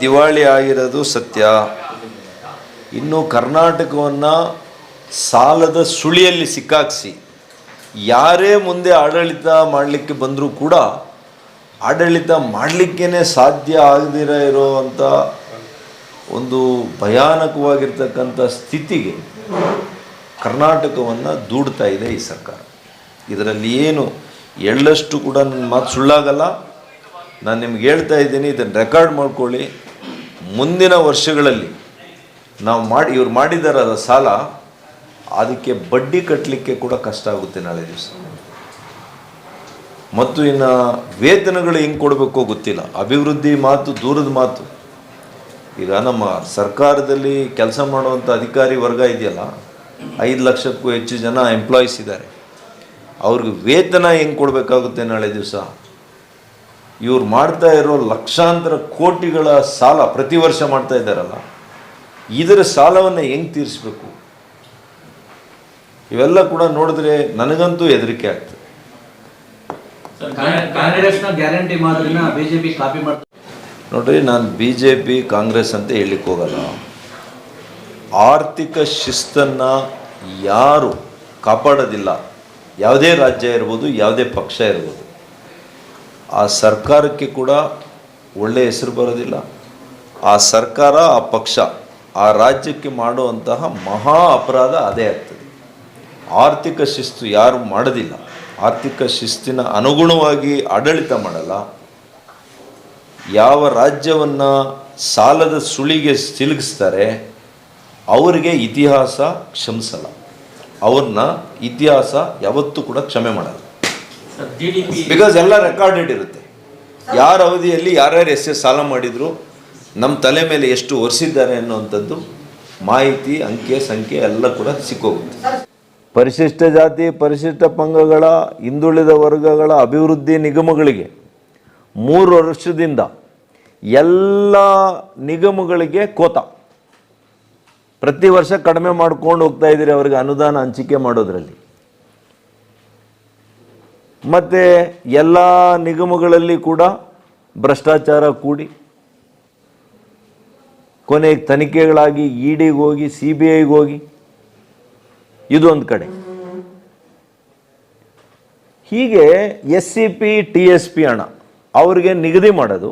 ದಿವಾಳಿ ಆಗಿರೋದು ಸತ್ಯ. ಇನ್ನು ಕರ್ನಾಟಕವನ್ನು ಸಾಲದ ಸುಳಿಯಲ್ಲಿ ಸಿಕ್ಕಾಕ್ಸಿ. ಯಾರೇ ಮುಂದೆ ಆಡಳಿತ ಮಾಡಲಿಕ್ಕೆ ಬಂದರೂ ಕೂಡ ಆಡಳಿತ ಮಾಡಲಿಕ್ಕೇ ಸಾಧ್ಯ ಆಗದಿರ ಇರೋವಂಥ ಒಂದು ಭಯಾನಕವಾಗಿರ್ತಕ್ಕಂಥ ಸ್ಥಿತಿಗೆ ಕರ್ನಾಟಕವನ್ನು ದೂಡ್ತಾ ಇದೆ ಈ ಸರ್ಕಾರ. ಇದರಲ್ಲಿ ಏನು ಎಳ್ಳಷ್ಟು ಕೂಡ ನನ್ನ ಮಾತು ಸುಳ್ಳಾಗಲ್ಲ. ನಾನು ನಿಮ್ಗೆ ಹೇಳ್ತಾ ಇದ್ದೀನಿ ಇದನ್ನು ರೆಕಾರ್ಡ್ ಮಾಡ್ಕೊಳ್ಳಿ. ಮುಂದಿನ ವರ್ಷಗಳಲ್ಲಿ ನಾವು ಮಾಡಿ, ಇವ್ರು ಮಾಡಿದಾರಾದ ಸಾಲ ಅದಕ್ಕೆ ಬಡ್ಡಿ ಕಟ್ಟಲಿಕ್ಕೆ ಕೂಡ ಕಷ್ಟ ಆಗುತ್ತೆ ನಾಳೆ ದಿವಸ. ಮತ್ತು ಇನ್ನು ವೇತನಗಳು ಹೆಂಗೆ ಕೊಡಬೇಕೋ ಗೊತ್ತಿಲ್ಲ. ಅಭಿವೃದ್ಧಿ ಮಾತು, ದೂರದ ಮಾತು. ಈಗ ನಮ್ಮ ಸರ್ಕಾರದಲ್ಲಿ ಕೆಲಸ ಮಾಡುವಂಥ ಅಧಿಕಾರಿ ವರ್ಗ ಇದೆಯಲ್ಲ, ಐದು ಲಕ್ಷಕ್ಕೂ ಹೆಚ್ಚು ಜನ ಎಂಪ್ಲಾಯೀಸ್ ಇದ್ದಾರೆ. ಅವ್ರಿಗೆ ವೇತನ ಹೆಂಗೆ ಕೊಡಬೇಕಾಗುತ್ತೆ ನಾಳೆ ದಿವಸ? ಇವ್ರು ಮಾಡ್ತಾ ಇರೋ ಲಕ್ಷಾಂತರ ಕೋಟಿಗಳ ಸಾಲ ಪ್ರತಿ ವರ್ಷ ಮಾಡ್ತಾ ಇದ್ದಾರಲ್ಲ ಇದರ ಸಾಲವನ್ನು ಹೆಂಗ್ ತೀರಿಸ್ಬೇಕು? ಇವೆಲ್ಲ ಕೂಡ ನೋಡಿದ್ರೆ ನನಗಂತೂ ಹೆದರಿಕೆ ಆಗ್ತದೆ. ನೋಡ್ರಿ ನಾನು ಬಿ ಜೆ ಪಿ ಕಾಂಗ್ರೆಸ್ ಅಂತ ಹೇಳಲಿಕ್ಕೆ ಹೋಗಲ್ಲ. ಆರ್ಥಿಕ ಶಿಸ್ತನ್ನು ಯಾರು ಕಾಪಾಡೋದಿಲ್ಲ. ಯಾವುದೇ ರಾಜ್ಯ ಇರ್ಬೋದು ಯಾವುದೇ ಪಕ್ಷ ಇರ್ಬೋದು. ಆ ಸರ್ಕಾರಕ್ಕೆ ಕೂಡ ಒಳ್ಳೆಯ ಹೆಸರು ಬರೋದಿಲ್ಲ. ಆ ಸರ್ಕಾರ, ಆ ಪಕ್ಷ, ಆ ರಾಜ್ಯಕ್ಕೆ ಮಾಡುವಂತಹ ಮಹಾ ಅಪರಾಧ ಅದೇ ಆಗ್ತದೆ. ಆರ್ಥಿಕ ಶಿಸ್ತು ಯಾರು ಮಾಡೋದಿಲ್ಲ. ಆರ್ಥಿಕ ಶಿಸ್ತಿನ ಅನುಗುಣವಾಗಿ ಆಡಳಿತ ಮಾಡಲ್ಲ. ಯಾವ ರಾಜ್ಯವನ್ನು ಸಾಲದ ಸುಳಿಗೆ ಸಿಲುಗಿಸ್ತಾರೆ ಅವರಿಗೆ ಇತಿಹಾಸ ಕ್ಷಮಿಸಲ್ಲ. ಅವ್ರನ್ನ ಇತಿಹಾಸ ಯಾವತ್ತೂ ಕೂಡ ಕ್ಷಮೆ ಮಾಡಲ್ಲ. ಬಿಕಾಸ್ ಎಲ್ಲ ರೆಕಾರ್ಡೆಡ್ ಇರುತ್ತೆ. ಯಾರ ಅವಧಿಯಲ್ಲಿ ಯಾರ್ಯಾರು ಎಷ್ಟು ಸಾಲ ಮಾಡಿದ್ರು ನಮ್ಮ ತಲೆ ಮೇಲೆ ಎಷ್ಟು ಒರೆಸಿದ್ದಾರೆ ಅನ್ನುವಂಥದ್ದು ಮಾಹಿತಿ ಅಂಕೆ ಸಂಖ್ಯೆ ಎಲ್ಲ ಕೂಡ ಸಿಕ್ಕೋಗುತ್ತೆ. ಪರಿಶಿಷ್ಟ ಜಾತಿ ಪರಿಶಿಷ್ಟ ಪಂಗಗಳ ಹಿಂದುಳಿದ ವರ್ಗಗಳ ಅಭಿವೃದ್ಧಿ ನಿಗಮಗಳಿಗೆ ಮೂರು ವರ್ಷದಿಂದ ಎಲ್ಲ ನಿಗಮಗಳಿಗೆ ಕೋತ. ಪ್ರತಿ ವರ್ಷ ಕಡಿಮೆ ಮಾಡ್ಕೊಂಡು ಹೋಗ್ತಾ ಇದ್ದೀರಿ ಅವರಿಗೆ ಅನುದಾನ ಹಂಚಿಕೆ ಮಾಡೋದ್ರಲ್ಲಿ. ಮತ್ತು ಎಲ್ಲ ನಿಗಮಗಳಲ್ಲಿ ಕೂಡ ಭ್ರಷ್ಟಾಚಾರ ಕೂಡಿ ಕೊನೆಗೆ ತನಿಖೆಗಳಾಗಿ ಇ ಡಿಗೆ ಹೋಗಿ ಸಿ ಬಿ ಐಗೆ ಹೋಗಿ ಇದೊಂದು ಕಡೆ. ಹೀಗೆ S C P, T S P ಹಣ ಅವ್ರಿಗೆ ನಿಗದಿ ಮಾಡೋದು.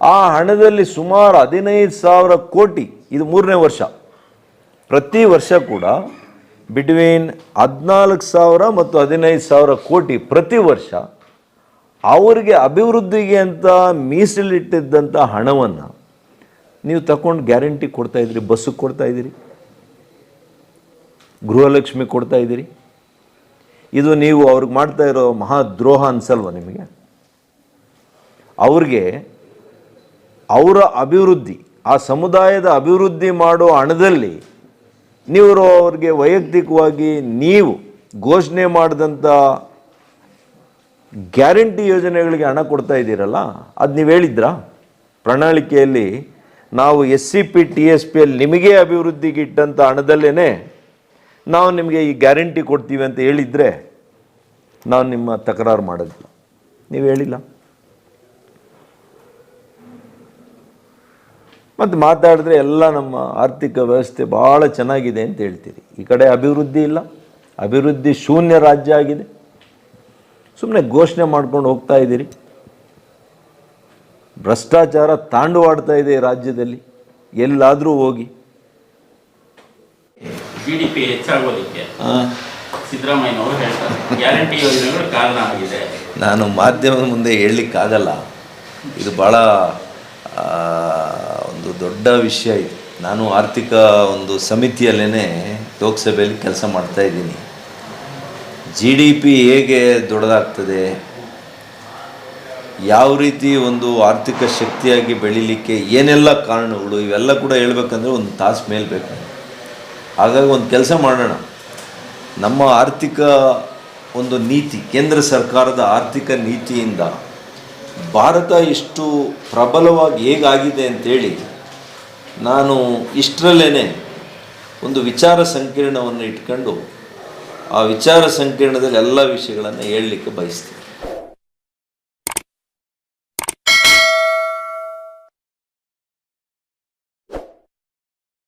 ಆ ಹಣದಲ್ಲಿ ಸುಮಾರು ಹದಿನೈದು ಸಾವಿರ ಕೋಟಿ, ಇದು ಮೂರನೇ ವರ್ಷ. ಪ್ರತಿ ವರ್ಷ ಕೂಡ ಬಿಟ್ವೀನ್ ಹದಿನಾಲ್ಕು ಸಾವಿರ ಮತ್ತು ಹದಿನೈದು ಸಾವಿರ ಕೋಟಿ ಪ್ರತಿ ವರ್ಷ ಅವರಿಗೆ ಅಭಿವೃದ್ಧಿಗೆ ಅಂತ ಮೀಸಲಿಟ್ಟಿದ್ದಂಥ ಹಣವನ್ನು ನೀವು ತಗೊಂಡು ಗ್ಯಾರಂಟಿ ಕೊಡ್ತಾ ಇದ್ದೀರಿ ಬಸ್ಸಿಗೆ ಕೊಡ್ತಾ ಇದ್ದೀರಿ ಗೃಹಲಕ್ಷ್ಮಿ ಕೊಡ್ತಾ ಇದ್ದೀರಿ ಇದು ನೀವು ಅವ್ರಿಗೆ ಮಾಡ್ತಾ ಇರೋ ಮಹಾದ್ರೋಹ ಅನ್ಸಲ್ವ ನಿಮಗೆ? ಅವ್ರಿಗೆ ಅವರ ಅಭಿವೃದ್ಧಿ, ಆ ಸಮುದಾಯದ ಅಭಿವೃದ್ಧಿ ಮಾಡೋ ಹಣದಲ್ಲಿ ನೀವು ಅವ್ರಿಗೆ ವೈಯಕ್ತಿಕವಾಗಿ ನೀವು ಘೋಷಣೆ ಮಾಡಿದಂಥ ಗ್ಯಾರಂಟಿ ಯೋಜನೆಗಳಿಗೆ ಹಣ ಕೊಡ್ತಾ ಇದ್ದೀರಲ್ಲ, ಅದು ನೀವು ಹೇಳಿದ್ರಾ? ಪ್ರಣಾಳಿಕೆಯಲ್ಲಿ ನಾವು S C P, T S ಪಿಯಲ್ಲಿ ನಿಮಗೆ ಅಭಿವೃದ್ಧಿಗೆ ಇಟ್ಟಂಥ ಹಣದಲ್ಲೇ ನಾವು ನಿಮಗೆ ಈ ಗ್ಯಾರಂಟಿ ಕೊಡ್ತೀವಿ ಅಂತ ಹೇಳಿದರೆ ನಾವು ನಿಮ್ಮ ತಕರಾರು ಮಾಡೋದಿಲ್ಲ. ನೀವು ಹೇಳಿಲ್ಲ. ಮತ್ತು ಮಾತಾಡಿದ್ರೆ ಎಲ್ಲ ನಮ್ಮ ಆರ್ಥಿಕ ವ್ಯವಸ್ಥೆ ಭಾಳ ಚೆನ್ನಾಗಿದೆ ಅಂತ ಹೇಳ್ತೀರಿ. ಈ ಕಡೆ ಅಭಿವೃದ್ಧಿ ಇಲ್ಲ. ಅಭಿವೃದ್ಧಿ ಶೂನ್ಯ ರಾಜ್ಯ ಆಗಿದೆ. ಸುಮ್ಮನೆ ಘೋಷಣೆ ಮಾಡ್ಕೊಂಡು ಹೋಗ್ತಾ ಇದ್ದೀರಿ. ಭ್ರಷ್ಟಾಚಾರ ತಾಂಡವಾಡ್ತಾ ಇದೆ ಈ ರಾಜ್ಯದಲ್ಲಿ. ಎಲ್ಲಾದರೂ ಹೋಗಿ. ಜಿಡಿಪಿ ಹೆಚ್ಚಾಗೋದಕ್ಕೆ ಸಿದ್ದರಾಮಯ್ಯನವರು ಹೇಳ್ತಾರೆ. ಗ್ಯಾರಂಟಿ ಯೋಜನೆಗಳು ಕಾರಣ ಆಗಿದೆ. ನಾನು ಮಾಧ್ಯಮದ ಮುಂದೆ ಹೇಳಲಿಕ್ಕಾಗಲ್ಲ. ಇದು ಭಾಳ ದೊಡ್ಡ ವಿಷಯ ಇದು. ನಾನು ಆರ್ಥಿಕ ಒಂದು ಸಮಿತಿಯಲ್ಲೇ ಲೋಕಸಭೆಯಲ್ಲಿ ಕೆಲಸ ಮಾಡ್ತಾ ಇದ್ದೀನಿ. ಜಿ ಡಿ ಪಿ ಹೇಗೆ ದೊಡ್ಡದಾಗ್ತದೆ? ಯಾವ ರೀತಿ ಒಂದು ಆರ್ಥಿಕ ಶಕ್ತಿಯಾಗಿ ಬೆಳೀಲಿಕ್ಕೆ ಏನೆಲ್ಲ ಕಾರಣಗಳು, ಇವೆಲ್ಲ ಕೂಡ ಹೇಳ್ಬೇಕಂದ್ರೆ ಒಂದು ತಾಸು ಮೇಲೆ ಬೇಕು. ಹಾಗಾಗಿ ಒಂದು ಕೆಲಸ ಮಾಡೋಣ. ನಮ್ಮ ಆರ್ಥಿಕ ಒಂದು ನೀತಿ, ಕೇಂದ್ರ ಸರ್ಕಾರದ ಆರ್ಥಿಕ ನೀತಿಯಿಂದ ಭಾರತ ಇಷ್ಟು ಪ್ರಬಲವಾಗಿ ಹೇಗಾಗಿದೆ ಅಂತೇಳಿ ನಾನು ಇಷ್ಟರಲ್ಲೇ ಒಂದು ವಿಚಾರ ಸಂಕಿರಣವನ್ನು ಇಟ್ಕೊಂಡು ಆ ವಿಚಾರ ಸಂಕಿರಣದಲ್ಲಿ ಎಲ್ಲ ವಿಷಯಗಳನ್ನು ಹೇಳಲಿಕ್ಕೆ ಬಯಸ್ತೀನಿ.